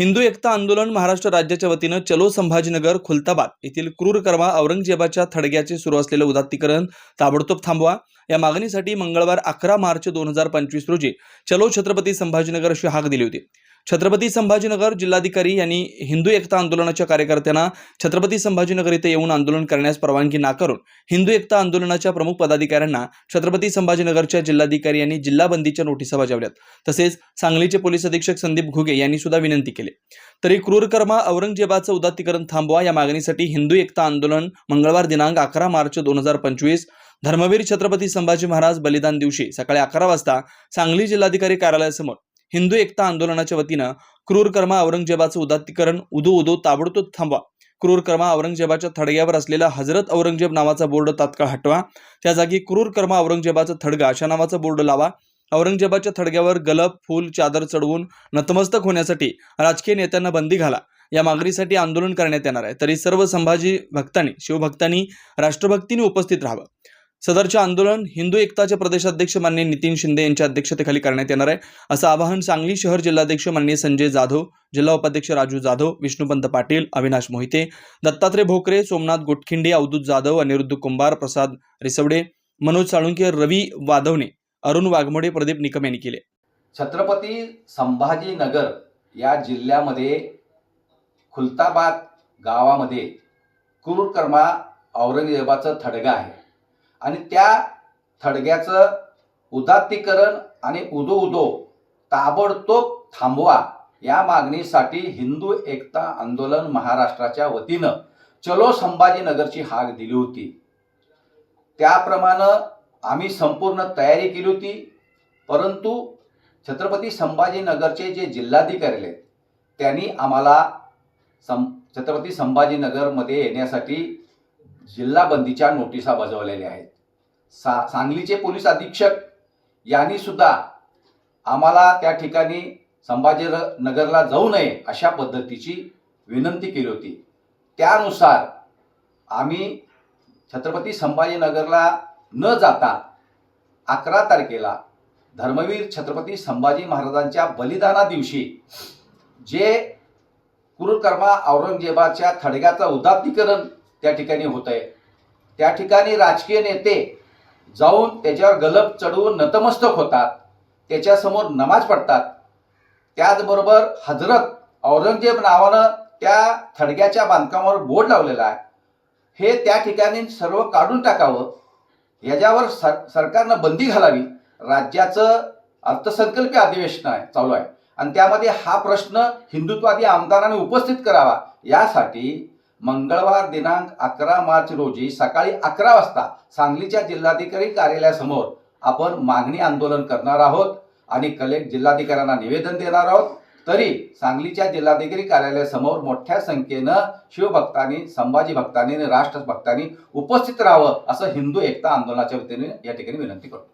हिंदू एकता आंदोलन महाराष्ट्र राज्याच्या वतीनं चलो संभाजीनगर खुलताबाद येथील क्रूर कर्मा औरंगजेबाच्या थडग्याचे सुरू असलेलं उदात्तीकरण ताबडतोब थांबवा. या मागणीसाठी मंगळवार अकरा मार्च दोन हजार पंचवीस रोजी चलो छत्रपती संभाजीनगर अशी हाक दिली होती. छत्रपती संभाजीनगर जिल्हाधिकारी यांनी हिंदू एकता आंदोलनाच्या कार्यकर्त्यांना छत्रपती संभाजीनगर इथे येऊन आंदोलन करण्यास परवानगी नाकारून हिंदू एकता आंदोलनाच्या प्रमुख पदाधिकाऱ्यांना छत्रपती संभाजीनगरच्या जिल्हाधिकारी यांनी जिल्हाबंदीच्या नोटिसा बजावल्यात. तसेच सांगलीचे पोलीस अधीक्षक संदीप घुगे यांनी सुद्धा विनंती केली. तरी क्रूरकर्मा औरंगजेबाचं उदात्तीकरण थांबवा या मागणीसाठी हिंदू एकता आंदोलन मंगळवार दिनांक अकरा मार्च दोन हजार पंचवीस धर्मवीर छत्रपती संभाजी महाराज बलिदान दिवशी सकाळी अकरा वाजता सांगली जिल्हाधिकारी कार्यालयासमोर हिंदू एकता आंदोलनाच्या वतीनं क्रूरकर्मा औरंगजेबाचं उदात्तीकरण उदो उदो ताबडतोब थांबवा. क्रूरकर्मा औरंगजेबाच्या थडग्यावर असलेला हजरत औरंगजेब नावाचा बोर्ड तात्काळ हटवा. त्या जागी क्रूरकर्मा औरंगजेबाचा थडगा अशा नावाचा बोर्ड लावा. औरंगजेबाच्या थडग्यावर गलब फूल चादर चढवून नतमस्तक होण्यासाठी राजकीय नेत्यांना बंदी घाला. या मागणीसाठी आंदोलन करण्यात येणार आहे. तरी सर्व संभाजी भक्तांनी शिवभक्तांनी राष्ट्रभक्तीने उपस्थित राहावं. सदरचे आंदोलन हिंदू एकताचे प्रदेशाध्यक्ष माननीय नितीन शिंदे यांच्या अध्यक्षतेखाली करण्यात येणार आहे. असं आवाहन सांगली शहर जिल्हाध्यक्ष माननीय संजय जाधव जिल्हा उपाध्यक्ष राजू जाधव विष्णुपंत पाटील अविनाश मोहिते दत्तात्रय भोकरे सोमनाथ गोटखिंडे अवधूत जाधव अनिरुद्ध कुंभार प्रसाद रिसवडे मनोज साळुंके रवी वाधवणे अरुण वाघमोडे प्रदीप निकम यांनी केले. छत्रपती संभाजीनगर या जिल्ह्यामध्ये खुलताबाद गावामध्ये कुरुकर्मा औरंगजेबाचं थडगा आहे. आणि त्या थडग्याचं उदात्तीकरण आणि उदो उदो ताबडतोब थांबवा या मागणीसाठी हिंदू एकता आंदोलन महाराष्ट्राच्या वतीनं चलो संभाजीनगरची हाक दिली होती. त्याप्रमाणे आम्ही संपूर्ण तयारी केली होती परंतु छत्रपती संभाजीनगरचे जे जिल्हाधिकारी आहेत त्यांनी आम्हाला सं छत्रपती संभाजीनगरमध्ये येण्यासाठी जिल्हा बंदीच्या नोटिसा बजावलेल्या आहेत. सा सांगलीचे पोलीस अधीक्षक यांनी सुद्धा आम्हाला त्या ठिकाणी संभाजी नगरला जाऊ नये अशा पद्धतीची विनंती केली होती. त्यानुसार आम्ही छत्रपती संभाजीनगरला न जाता अकरा तारखेला धर्मवीर छत्रपती संभाजी महाराजांच्या बलिदाना दिवशी जे कुरुकर्मा औरंगजेबाच्या थडग्याचं उदात्तीकरण त्या ठिकाणी होत आहे. त्या ठिकाणी राजकीय नेते जाऊन त्याच्यावर गलब चढवून नतमस्तक होतात. त्याच्यासमोर नमाज पडतात त्याचबरोबर हजरत औरंगजेब नावानं त्या थडग्याच्या बांधकामावर बोर्ड लावलेला आहे. हे त्या ठिकाणी सर्व काढून टाकावं. याच्यावर सर सरकारनं बंदी घालावी. राज्याचं अर्थसंकल्पीय अधिवेशन आहे चालू आहे. आणि त्यामध्ये हा प्रश्न हिंदुत्वादी आमदारांनी उपस्थित करावा. यासाठी मंगळवार दिनांक अकरा मार्च रोजी सकाळी अकरा वाजता सांगलीच्या जिल्हाधिकारी कार्यालयासमोर आपण मागणी आंदोलन करणार आहोत आणि कलेक्ट जिल्हाधिकाऱ्यांना निवेदन देणार आहोत. तरी सांगलीच्या जिल्हाधिकारी कार्यालयासमोर मोठ्या संख्येनं शिवभक्तांनी संभाजी भक्तांनी आणि राष्ट्रभक्तांनी उपस्थित राहावं असं हिंदू एकता आंदोलनाच्या वतीने या ठिकाणी विनंती करतो.